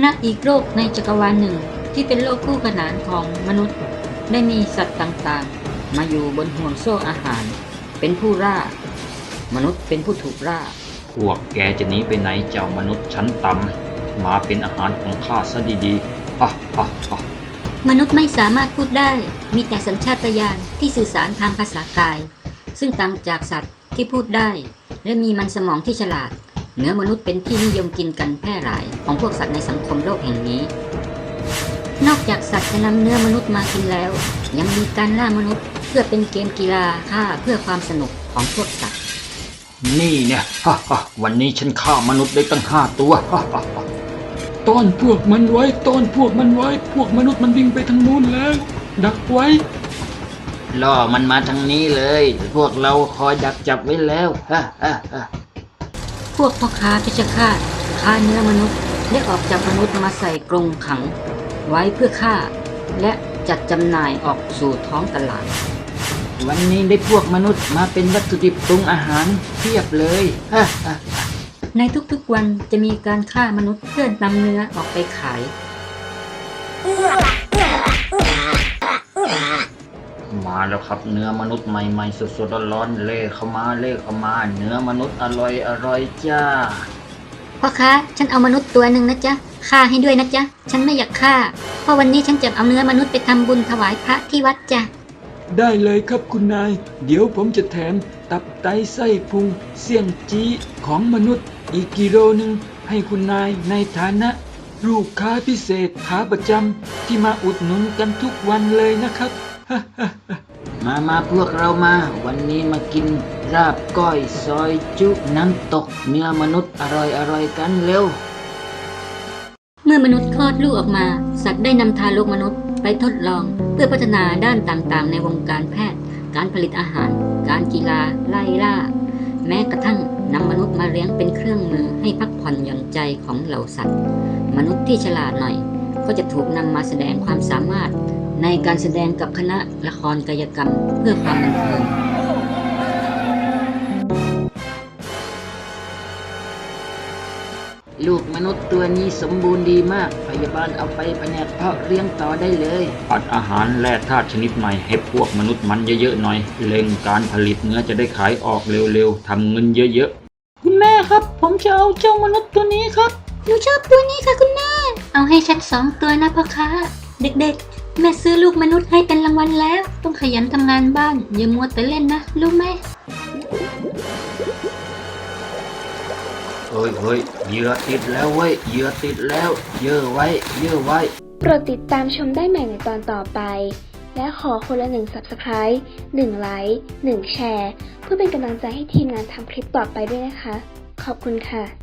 ณอีกโลกในจักรวาลหนึ่งที่เป็นโลกคู่ขนานของมนุษย์ ได้มีสัตว์ต่างๆ มาอยู่บนห่วงโซ่อาหาร เป็นผู้ล่า มนุษย์เป็นผู้ถูกล่า พวกแกจะหนีไปไหนเจ้ามนุษย์ชั้นต่ำมาเป็นอาหารของข้าซะดีๆฮ่าฮ่าฮ่ามนุษย์ไม่สามารถพูดได้ มีแต่สัญชาตญาณที่สื่อสารทางภาษากาย ซึ่งต่างจากสัตว์ที่พูดได้ และมีมันสมองที่ฉลาด เนื้อมนุษย์เป็นที่นิยมกินกันแพร่หลาย ของพวกสัตว์ในสังคมโลกแห่งนี้ นอกจากสัตว์จะนำเนื้อมนุษย์มากินแล้ว ยังมีการล่ามนุษย์ เพื่อเป็นเกมกีฬาฆ่าเพื่อความสนุกของพวกสัตว์ นี่เนี่ยฮ่าฮ่าวันนี้ฉันฆ่ามนุษย์ได้ตั้งห้าตัวฮ่าฮ่าฮ่าต้อนพวกมันไว้ต้อนพวกมันไว้ พวกมนุษย์มันวิ่งไปทางนู้นแล้ว ดักไว้ล่อมันมาทางนี้เลย พวกเราคอยดักจับไว้แล้วฮ่าฮ่าฮ่าพ วกพ่อค้าเพชฌฆาตฆ่าเนื้อมนุษย์ได้ออกจากมนุษย์มาใส่กรงขัง ไว้เพื่อฆ่า และจัดจำหน่ายออกสู่ท้องตลาด วันนี้ได้พวกมนุษย์มาเป็นวัตถุดิบปรุงอาหารเพียบเลยฮ่าฮ่าในทุกๆวันจะมีการฆ่ามนุษย์เพื่อนำเนื้อออกไปขาย มาแล้วครับ เนื้อมนุษย์ใหม่ๆสดๆร้อนๆเล่เข้ามาเล่เข้ามา เนื้อมนุษย์อร่อยอร่อยจ้าพ่อค้าฉันเอามนุษย์ตัวหนึ่งนะจ๊ะฆ่าให้ด้วยนะจ๊ะฉันไม่อยากฆ่า เพราะวันนี้ฉันจะเอาเนื้อมนุษย์ไปทำบุญถวายพระที่วัดจ้ะได้เลยครับคุณนาย เดี๋ยวผมจะแถม ตับไตไส้พุงเสี่ยงจี้ของมนุษย์ อีกกิโลหนึ่งให้คุณนายในฐานะ ลูกค้าพิเศษขาประจำที่มาอุดหนุนกันทุกวันเลยนะครับ มามาพวกเรามา วันนี้มากินราบก้อยซอยจุน้ำตกเนื้อมนุษย์อร่อยอร่อยกันเร็ว เมื่อมนุษย์คลอดลูกออกมา สัตว์ได้นำทารกมนุษย์ไปทดลอง เพื่อพัฒนาด้านต่างๆ ในวงการแพทย์ การผลิตอาหาร การกีฬาไล่ล่า แม้กระทั่งนำมนุษย์มาเลี้ยงเป็นเครื่องมือให้พักผ่อนหย่อนใจของเหล่าสัตว์ มนุษย์ที่ฉลาดหน่อย ก็จะถูกนำมาแสดงความสามารถในการแสดงกับคณะละครกายกรรมเพื่อความบันเทิงลูกมนุษย์ตัวนี้สมบูรณ์ดีมาก พยาบาลเอาไปแผนกเพาะเลี้ยงต่อได้เลยอัดอาหารแร่ธาตุชนิดใหม่ให้พวกมนุษย์มันเยอะๆหน่อย เร่งการผลิตเนื้อจะได้ขายออกเร็วๆทำเงินเยอะคุณแม่ครับ ผมจะเอาเจ้ามนุษย์ตัวนี้ครับ หนูชอบตัวนี้ค่ะคุณแม่ เอาให้ฉันสองตัวนะพ่อค้า เด็กๆ แม่ซื้อลูกมนุษย์ให้เป็นรางวัลแล้ว ต้องขยันทำงานบ้าน อย่ามัวแต่เล่นนะ รู้ไหมๆเฮ้ยเฮ้ยเหยื่อติดแล้วเว้ยเหยื่อติดแล้วเยอะไว้เยอะไว้ โปรดติดตามชมได้ใหม่ในตอนต่อไป และขอคนละหนึ่ง Subscribe 1ไลค์1แชร์ เพื่อเป็นกำลังใจให้ทีมงานทำคลิปต่อไปด้วยนะคะ ขอบคุณค่ะ